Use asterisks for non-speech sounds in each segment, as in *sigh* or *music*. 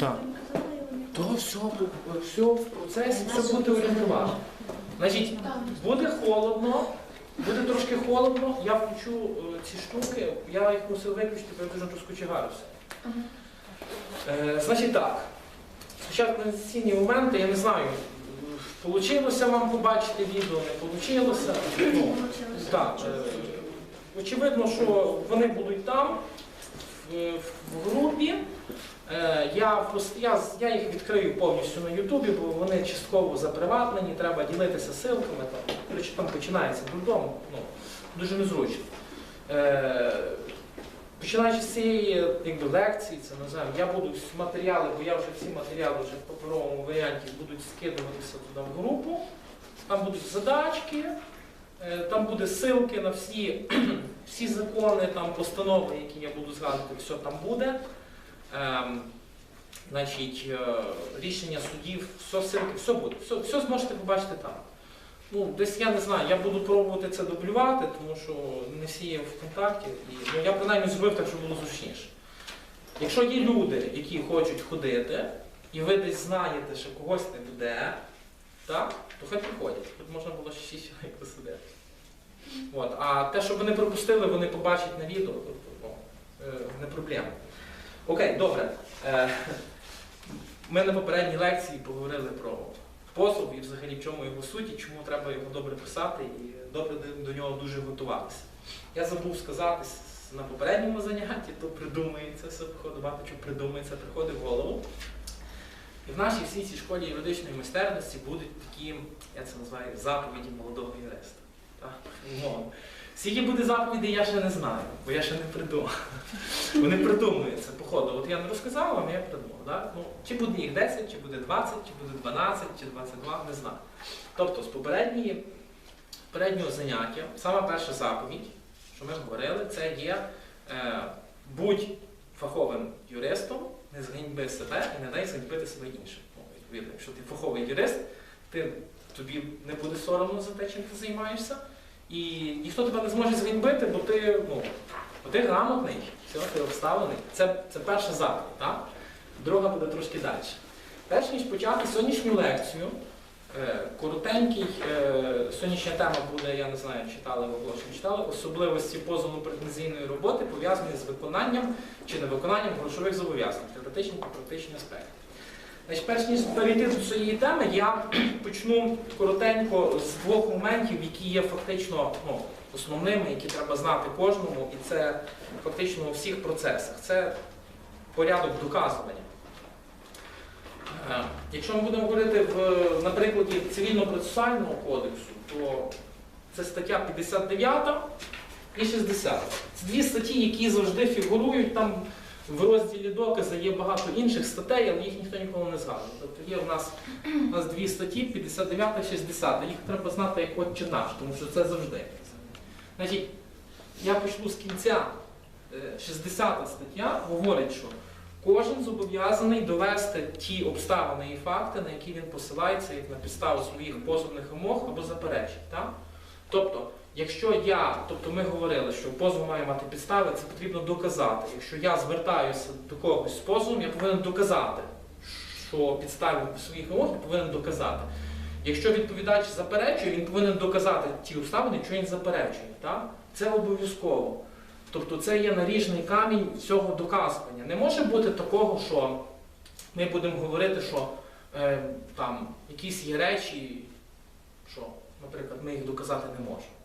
Так. То все, все в процесі, все буде орієнтувати. Значить, буде холодно, буде трошки холодно, я включу е, ці штуки, я їх мусив виключити, бо я дуже розкочегарився. Е, значить так, спочатку організаційні моменти, я не знаю, вийшло вам побачити відео, не вийшло. Так, е, очевидно, що вони будуть там, в, в групі. Е, Я, я, я їх відкрию повністю на Ютубі, бо вони частково заприватнені, треба ділитися ссылками. Там, там починається додому, ну, дуже незручно. Е, Починаючи з цієї якби, лекції, це називаємо, я буду матеріали, бо я вже всі матеріали вже в паперовому варіанті будуть скидуватися туди в групу. Там будуть задачки, е, там буде ссылки на всі, *clears throat* всі закони, там постанови, які я буду згадувати, все там буде. Ем, значить, е, рішення судів, все все буде. Все, все зможете побачити там. Ну, десь я не знаю, я буду пробувати це дублювати, тому що не всі є в контакті. І, ну, я принаймні зробив так, щоб було зручніше. Якщо є люди, які хочуть ходити, і ви десь знаєте, що когось не буде, так, то хай приходять. Тут можна було ще 6 чоловік посидити. От. А те, що вони пропустили, вони побачать на відео, тобто, ну, е, не проблема. Окей, добре. Е, *laughs* Ми на попередній лекції поговорили про позов і взагалі в чому його суть, і чому треба його добре писати і добре до- нього дуже готуватися. Я забув сказати на попередньому занятті, то придумується все, походу, багато чого придумується, приходить в голову. І в нашій всій цій школі юридичної майстерності будуть такі, я це називаю, заповіді молодого юриста. Так. Скільки буде заповідей, я ще не знаю, бо я ще не придумав. Вони придумуються по ходу. От я не розказав вам, я придумав. Да? Ну, чи буде їх 10, чи буде 20, чи буде 12, чи 22, не знаю. Тобто з попередньої, попереднього заняття, сама перша заповідь, що ми говорили, це є е, будь фаховим юристом, не зганьби себе і не дай зганьбити себе іншим. Ну, якщо ти фаховий юрист, ти, тобі не буде соромно за те, чим ти займаєшся. І ніхто тебе не зможе зганьбити, бо ти, ну, бо ти грамотний, все, ти обставлений. Це, це перша заповідь, так? Друга буде трошки далі. Перш ніж почати сьогоднішню лекцію, е, коротенький, е, сьогоднішня тема буде, я не знаю, читали ви оголошення, читали, особливості позовно претензійної роботи пов'язані з виконанням чи невиконанням грошових зобов'язань, теоретичні та практичні аспекти. Значить, перш ніж перейти до цієї теми, я почну коротенько з двох моментів, які є фактично ну, основними, які треба знати кожному, і це фактично у всіх процесах. Це порядок доказування. Е, Якщо ми будемо говорити в, на прикладі цивільно-процесуального кодексу, то це стаття 59 і 60. Це дві статті, які завжди фігурують там. В розділі докази є багато інших статей, але їх ніхто ніколи не згадує. Тобто є в нас, у нас дві статті, 59 і 60. Їх треба знати як от читач, тому що це завжди. Значить, я почну з кінця. Е, 60 стаття говорить, що кожен зобов'язаний довести ті обставини і факти, на які він посилається як на підставу своїх позовних вимог або заперечень. Так? Тобто, якщо я, тобто ми говорили, що позов має мати підстави, це потрібно доказати. Якщо я звертаюся до когось з позовом, я повинен доказати, що підстави своїх вимог я повинен доказати. Якщо відповідач заперечує, він повинен доказати ті обставини, що він заперечує. Так? Це обов'язково. Тобто це є наріжний камінь цього доказування. Не може бути такого, що ми будемо говорити, що е, там якісь є речі, що, наприклад, ми їх доказати не можемо.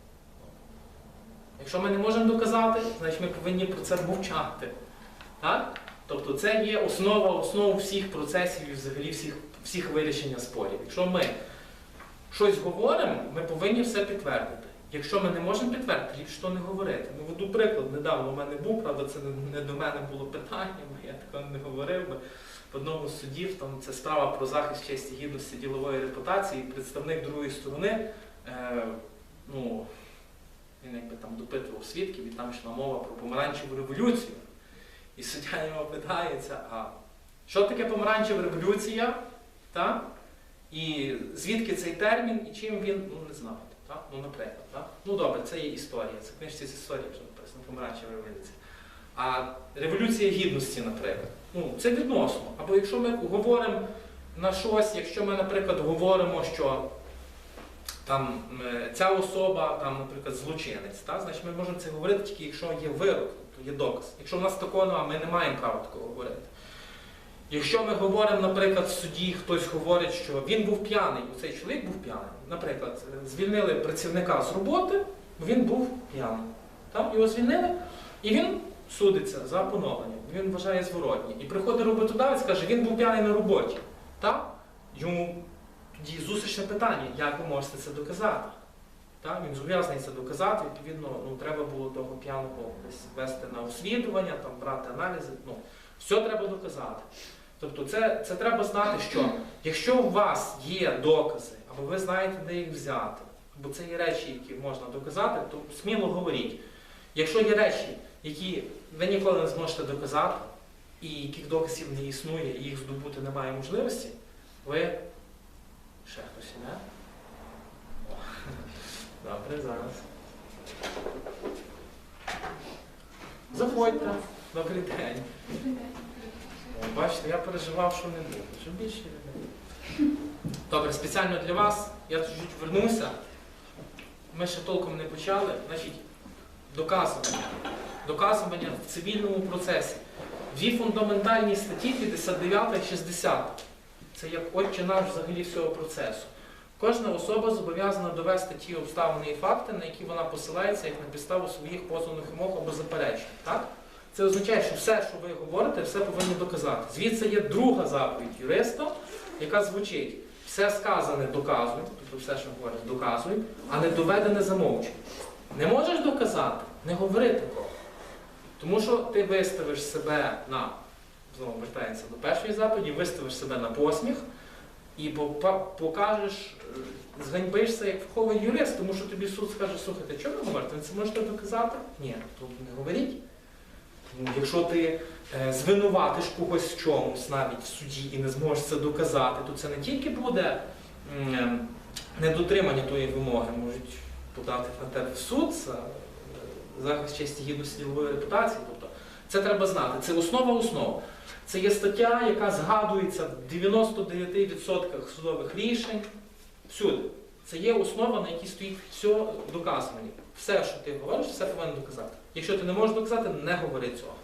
Якщо ми не можемо доказати, значить ми повинні про це мовчати. Так? Тобто це є основа основ всіх процесів і взагалі всіх, всіх вирішення спорів. Якщо ми щось говоримо, ми повинні все підтвердити. Якщо ми не можемо підтвердити, ліпше то не говорити. Ну, веду приклад, недавно у мене був, правда, це не- до мене було питання, я такого не говорив би. В одному з судів там це справа про захист честі гідності ділової репутації, представник другої сторони, е, ну, він якби там допитував свідків, і там йшла мова про помаранчеву революцію. І суддя його питається, а що таке помаранчева революція? Так? І звідки цей термін, і чим він, ну не знаю. Так? Ну, наприклад, так? Ну добре, це є історія. Це книжці з історії вже написано, помаранчева революція. А революція гідності, наприклад, ну, це відносно. Або якщо ми говоримо на щось, якщо ми, наприклад, говоримо, що там ця особа, там, наприклад, злочинець, та, значить ми можемо це говорити тільки якщо є вирок, тобто є доказ. Якщо в нас такого немає, ми не маємо права такого говорити. Якщо ми говоримо, наприклад, в суді хтось говорить, що він був п'яний, цей чоловік був п'яний. Наприклад, звільнили працівника з роботи, бо він був п'яний. Там його звільнили, і він судиться за поновлення. Він вважає зворотні. І приходить роботодавець, каже, він був п'яний на роботі. Так? Йому тоді зустрічне питання, як ви можете це доказати. Так? Він зобов'язаний це доказати, відповідно, ну, треба було того п'яного вести на освідування, там, брати аналізи. Ну, все треба доказати. Тобто це, це треба знати, що якщо у вас є докази, або ви знаєте, де їх взяти, бо це є речі, які можна доказати, то сміло говоріть. Якщо є речі, які ви ніколи не зможете доказати, і яких доказів не існує, і їх здобути немає можливості, ви ще хтось іде? Добре, зараз. Заходьте. Добрий день. Бачите, я переживав, що не буде. Що більше людей. Добре, спеціально для вас я чуть-чуть вернуся. Ми ще толком не почали. Значить, доказування. Доказування в цивільному процесі. Дві фундаментальні статті 59 і 60. Це як отче наш взагалі всього процесу. Кожна особа зобов'язана довести ті обставини і факти, на які вона посилається як на підставу своїх позовних вимог або заперечень. Так? Це означає, що все, що ви говорите, все повинні доказати. Звідси є друга заповідь юриста, яка звучить: все сказане доказуй, тобто все, що говорять, доказуй, а не доведене замовчуй. Не можеш доказати, не говори такого. Тому що ти виставиш себе на, знову вертається до першої заповіді, виставиш себе на посміх і покажеш, е, зганьбишся як вховий юрист, тому що тобі суд скаже, слухайте, що ви говорите, ви це можете доказати? Ні, то не говоріть. Ну, Якщо ти е, звинуватиш когось в чомусь навіть в суді і не зможеш це доказати, то це не тільки буде е, недотримання тої вимоги, можуть подати на тебе в суд за захист честі гідності ділової репутації. Це треба знати. Це основа основ. Це є стаття, яка згадується в 99% судових рішень всюди. Це є основа, на якій стоїть все доказування. Все, що ти говориш, все повинен доказати. Якщо ти не можеш доказати, не говори цього.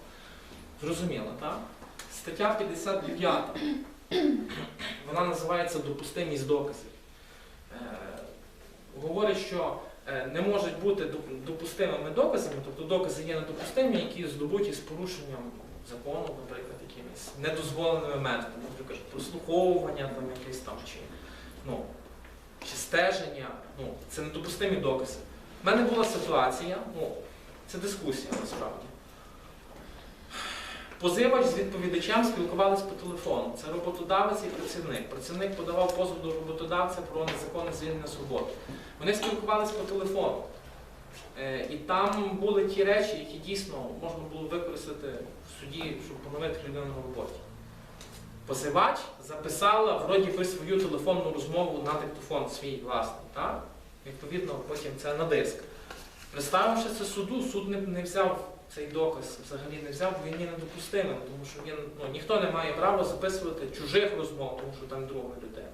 Зрозуміло, так? Стаття 59. Вона називається допустимість доказів. Е, говорить, що не можуть бути доп- допустимими доказами, тобто докази є недопустимі, які здобуті з порушенням закону, наприклад, якимись недозволеними методами, наприклад, прослуховування там якесь там чи, ну, чи стеження. Ну, це недопустимі докази. У мене була ситуація, ну, це дискусія насправді. Позивач з відповідачем спілкувались по телефону. Це роботодавець і працівник. Працівник подавав позов до роботодавця про незаконне звільнення з. Вони спілкувались по телефону. Е, І там були ті речі, які дійсно можна було використати в суді, щоб поновити людину на роботі. Позивач записала вроді би свою телефонну розмову на диктофон свій власний. Так? Відповідно, потім це на диск. Представивши це суду, суд не взяв цей доказ, взагалі не взяв, бо він є недопустимим, тому що він, ну, ніхто не має права записувати чужих розмов, тому що там друга людина.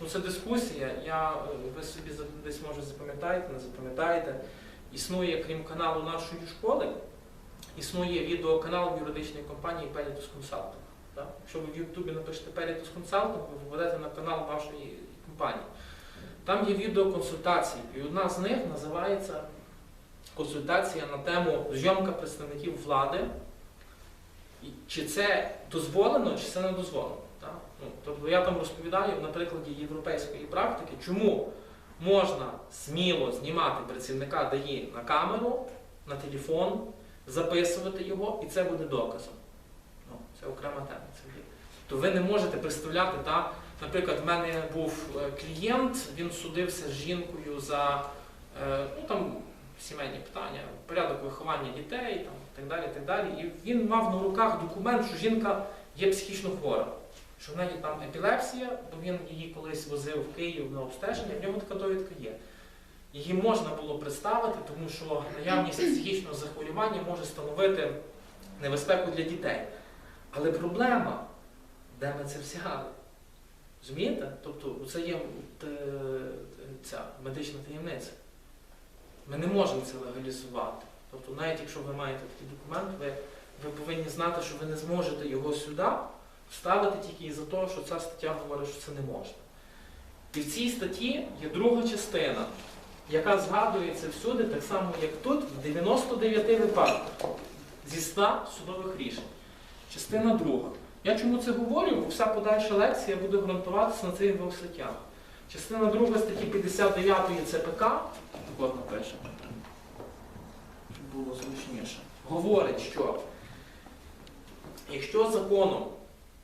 Ну, це дискусія, я, е, ви собі десь може запам'ятаєте, не запам'ятаєте. Існує, крім каналу нашої школи, існує відеоканал юридичної компанії Pelitus. Так? Якщо ви в Ютубі напишете Pelitus Consulting, ви попадете на канал нашої компанії. Там є відеоконсультації, і одна з них називається консультація на тему зйомка представників влади. Чи це дозволено, чи це не дозволено. Так? Ну, тобто я там розповідаю на прикладі європейської практики, чому можна сміло знімати працівника ДАІ на камеру, на телефон, записувати його, і це буде доказом. Ну, це окрема тема. То ви не можете представляти, та, наприклад, в мене був е, клієнт, він судився з жінкою за е, ну, там, сімейні питання, порядок виховання дітей там, так далі, так далі. І він мав на руках документ, що жінка є психічно хвора, що в неї там епілепсія, бо він її колись возив в Київ на обстеження, в нього така довідка є. Її можна було представити, тому що наявність психічного захворювання може становити небезпеку для дітей. Але проблема, де ми це взяли? Розумієте? Тобто це є е, ця медична таємниця. Ми не можемо це легалізувати. Тобто, навіть якщо ви маєте такий документ, ви, ви повинні знати, що ви не зможете його сюди вставити тільки із-за того, що ця стаття говорить, що це не можна. І в цій статті є друга частина, яка згадується всюди, так само, як тут, в 99 випадках зі 100 судових рішень. Частина друга. Я чому це говорю? Бо вся подальша лекція буде ґрунтуватися на цих двох статтях. Частина друга статті 59 ЦПК, от напише, щоб було зручніше, говорить, що якщо законом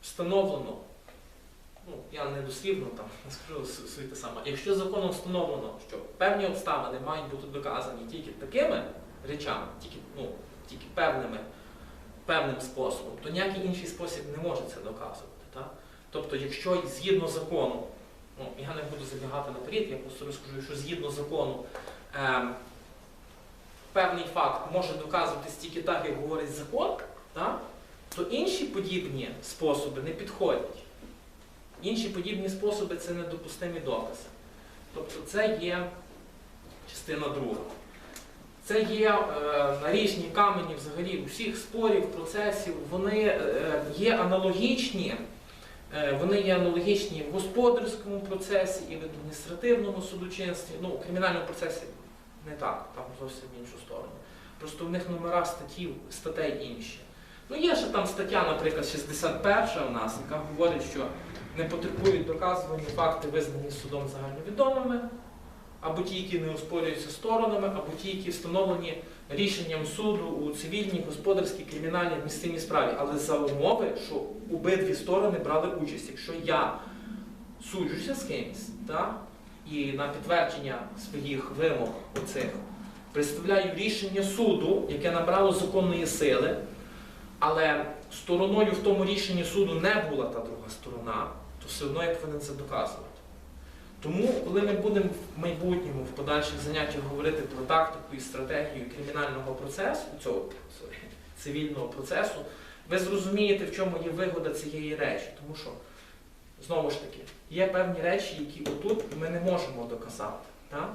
встановлено, ну я не дослівно там не *laughs* скажу су- те саме, якщо законом встановлено, що певні обставини мають бути доказані тільки такими речами, тільки, ну, тільки певними, певним способом, то ніякий інший спосіб не може це доказувати. Так? Тобто, якщо згідно закону, ну, я не буду забігати наперед, я просто розкажу, що згідно закону певний факт може доказуватись тільки так, як говорить закон, так? то інші подібні способи не підходять. Інші подібні способи це недопустимі докази. Тобто це є частина друга. Це є е, наріжні камені взагалі усіх спорів, процесів, вони е, є аналогічні. Е, Вони є аналогічні в господарському процесі і в адміністративному судочинстві. Ну, у кримінальному процесі не так, там зовсім в іншу сторону. Просто в них номера статтів, статей інші. Ну, є ще там стаття, наприклад, 61 у нас, яка говорить, що не потребують доказування факти, визнані судом загальновідомими, або ті, які не оспорюються сторонами, або ті, які встановлені рішенням суду у цивільній, господарській, кримінальній адміністративній справі, але за умови, що обидві сторони брали участь. Якщо я суджуся з кимось, так, і на підтвердження своїх вимог оцих представляю рішення суду, яке набрало законної сили, але стороною в тому рішенні суду не була та друга сторона, то все одно я повинен це доказувати. Тому, коли ми будемо в майбутньому, в подальших заняттях говорити про тактику і стратегію кримінального процесу, цього sorry, цивільного процесу, ви зрозумієте, в чому є вигода цієї речі. Тому що, знову ж таки, є певні речі, які отут ми не можемо доказати. Так?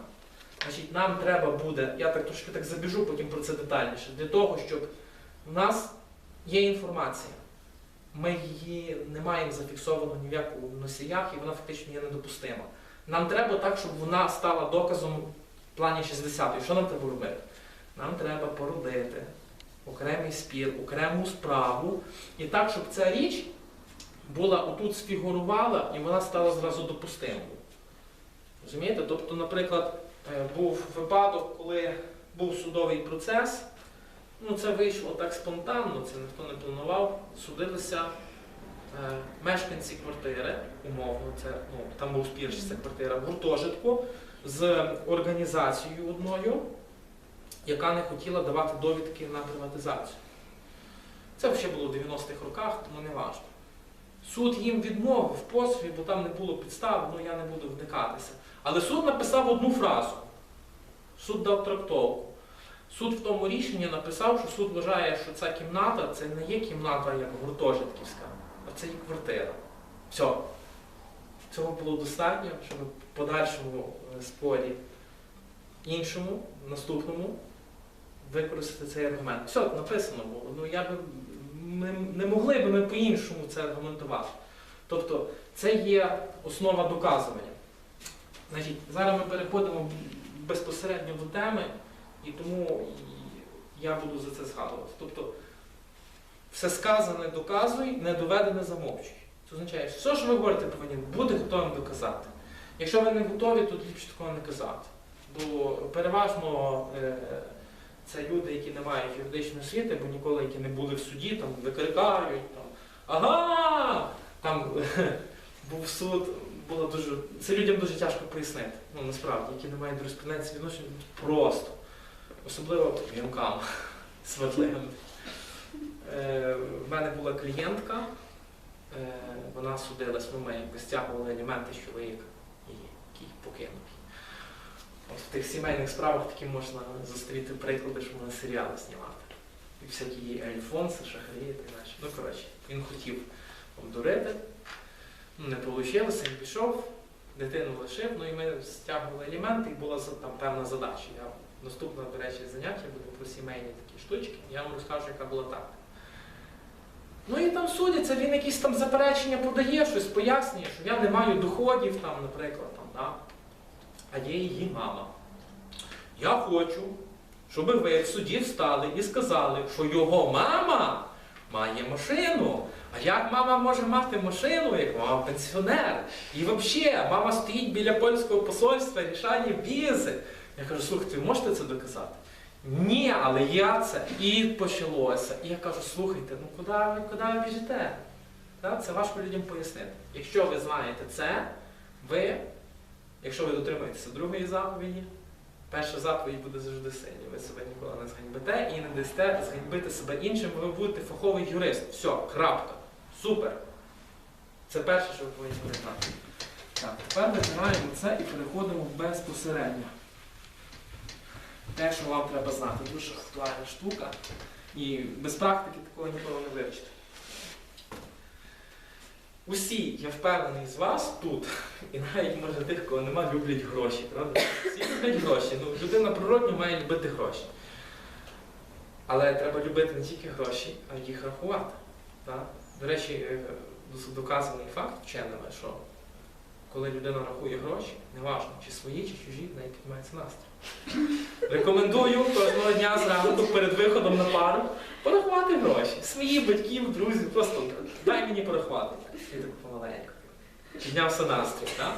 Значить, нам треба буде, я так трошки так забіжу, потім про це детальніше, для того, щоб у нас є інформація. Ми її не маємо зафіксовану ні в якому носіях, і вона фактично є недопустима. Нам треба так, щоб вона стала доказом в плані 60-ї. Що нам треба робити? Нам треба породити окремий спір, окрему справу, і так, щоб ця річ була отут сфігурувала і вона стала зразу допустимою. Розумієте? Тобто, наприклад, е, був випадок, коли був судовий процес. Ну, це вийшло так спонтанно, це ніхто не планував. Судилися е, мешканці квартири, умовно, це, ну, там був спір, це квартира в гуртожитку, з організацією одною, яка не хотіла давати довідки на приватизацію. Це ще було в 90-х роках, тому не важливо. Суд їм відмовив в позові, бо там не було підстав, ну я не буду вникатися. Але суд написав одну фразу. Суд дав трактовку. Суд в тому рішенні написав, що суд вважає, що ця кімната це не є кімната як гуртожитківська, а це є квартира. Все. Цього було достатньо, щоб в подальшому е, спорі іншому, наступному, використати цей аргумент. Все, написано було. Ну я би ми не могли би ми по-іншому це аргументувати. Тобто це є основа доказування. Значить, зараз ми переходимо безпосередньо до теми, і тому я буду за це згадувати. Тобто, все сказане доказуй, не доведене замовчуй. Це означає, що що ви говорите, повинні бути готовим доказати. Якщо ви не готові, то ліпше такого не казати. Бо переважно е, це люди, які не мають юридичної освіти, бо ніколи які не були в суді, там викрикають, там, ага! Там *laughs* був суд, було дуже. Це людям дуже тяжко пояснити. Ну насправді, які не мають юриспруденції відношення, просто. Особливо жінкам *laughs* сватливим. Е, в мене була клієнтка, е, вона судилась, ну, ми якби стягували аліменти чоловіка, і, який покинув. Її. От в тих сімейних справах такі можна зустріти приклади, що можна серіали знімати. і всякі альфонси, шахарі і так далі. Ну, коротше, він хотів обдурити, ну, не вийшло, він пішов, дитину лишив, ну і ми стягували елементи, і була там певна задача. Я наступне, до речі, заняття буде про сімейні такі штучки, я вам розкажу, яка була тактика. Ну і там судяться, він якісь там заперечення подає, щось пояснює, що я не маю доходів, там, наприклад, там, да? А є її мама. Я хочу, щоб ви в суді встали і сказали, що його мама має машину. А як мама може мати машину, як мама пенсіонер? І взагалі, мама стоїть біля польського посольства, рішає візи. Я кажу, слухайте, ви можете це доказати? Ні, але я це. І почалося. І я кажу, слухайте, ну куди ви, куди ви біжите? Це важко людям пояснити. Якщо ви знаєте це, ви, якщо ви дотримуєтеся другої заповіді, перша заповідь буде завжди сильні. Ви себе ніколи не зганьбите і не дасте зганьбити себе іншим, бо ви будете фаховий юрист. Все, крапка. Супер. Це перше, що ви повинні знати. Так, тепер вибираємо це і переходимо безпосередньо. Те, що вам треба знати, дуже актуальна штука. І без практики такого ніколи не вивчите. Усі, я впевнений з вас тут, *laughs* і навіть може тих, кого нема, люблять гроші, правда? Всі люблять гроші. Ну, людина природньо має любити гроші. Але треба любити не тільки гроші, а й їх рахувати. Так? До речі, е, доказаний факт вченими, що коли людина рахує гроші, неважно, чи свої, чи чужі, в неї піднімається настрій. Рекомендую кожного дня зранку перед виходом на пару порахувати гроші. Свої батьків, друзів, просто дай мені порахувати. І так помаленьку. Піднявся настрій, так?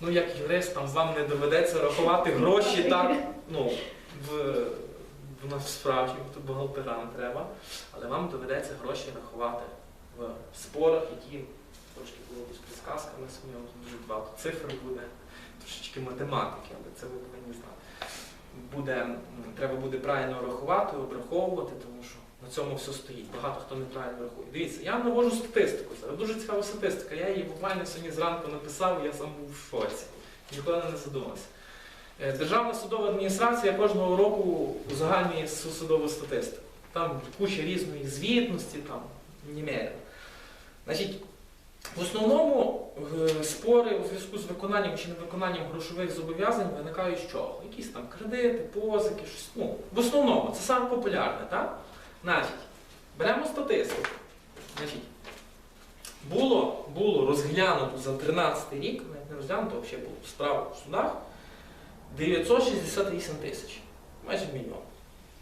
Ну, як юрист, там вам не доведеться рахувати гроші так, ну, в, в нас справжньому, тут бухгалтера треба, але вам доведеться гроші рахувати в спорах, які трошки було з підсказками сміємо, дуже багато цифр буде, трошечки математики, але це ви повинні знати. Буде, треба буде правильно рахувати, обраховувати, тому що на цьому все стоїть. Багато хто неправильно рахує. Дивіться, я навожу статистику. Зараз дуже цікава статистика. Я її буквально сьогодні зранку написав, і я сам був в шоці. Ніколи не задумався. Е, Державна судова адміністрація кожного року узагальнює су- судову статистику. Там куча різної звітності, там немерено. Значить, в основному е, спори у зв'язку з виконанням чи невиконанням грошових зобов'язань виникають з чого? Якісь там кредити, позики, щось. Ну, в основному, це саме популярне, так? Значить, беремо статистику. Значить, було, було розглянуто за 13 рік, навіть не розглянуто, а взагалі було справа в судах, 968 тисяч. Майже мільйон.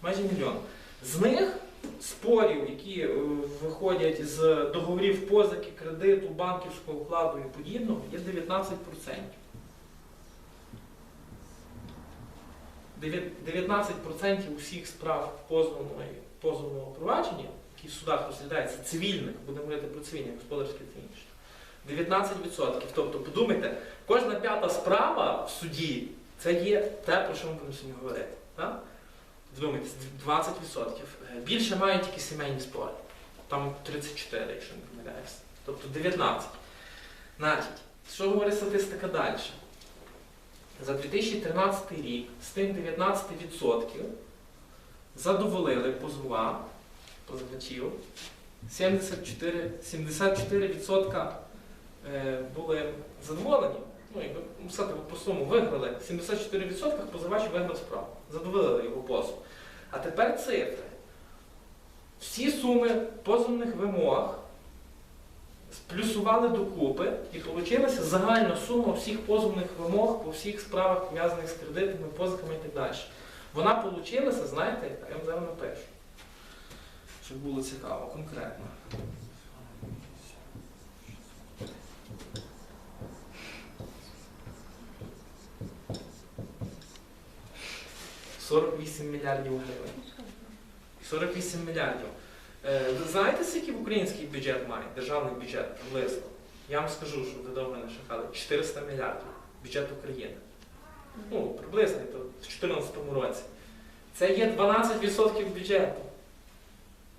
Майже мільйон. З них спорів, які е, виходять з договорів позики, кредиту, банківського вкладу і подібного, є 19%. 19% усіх справ позовної, позовного провадження, які в судах розглядаються, цивільних, будемо говорити про цивільні, господарські та інше. 19%. Тобто, подумайте, кожна п'ята справа в суді це є те, про що ми будемо сьогодні говорити. Так? Вдумайтесь, 20%. Е, Більше мають тільки сімейні спори. Там 34, якщо не помиляюся. Тобто 19. Значить, що говорить статистика далі? За 2013 рік з тим 19% задоволили позова позивачів. 74, 74% е, були задоволені. Ну, якби писати по суму виграли. 74% позивач виграв справу. Задоволили його позов. А тепер цифри. Всі суми позовних вимог сплюсували докупи і вийшла загальна сума всіх позовних вимог по всіх справах, пов'язаних з кредитами, позиками і так далі. Вона вийшла, знаєте, я вам напишу. Щоб було цікаво, конкретно. – 48 мільярдів гривень. 48 мільярдів. Е, ви знаєте, скільки український бюджет має, державний бюджет приблизно? Я вам скажу, що ви довго не шукали. 400 мільярдів бюджет України. Ну, приблизно, то в 2014 році. Це є 12% бюджету.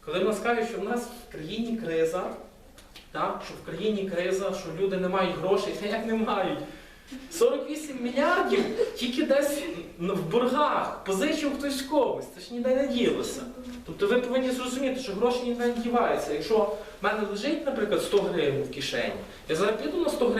Коли нас кажуть, що в нас в країні криза, так, що в країні криза, що люди не мають грошей, та як не мають? 48 мільярдів тільки десь в боргах, позичив хтось когось, це ж ніде не ділося. Тобто ви повинні зрозуміти, що гроші ніде не діваються. Якщо в мене лежить, наприклад, 100 гривень в кишені, я зараз піду на 100 гривень.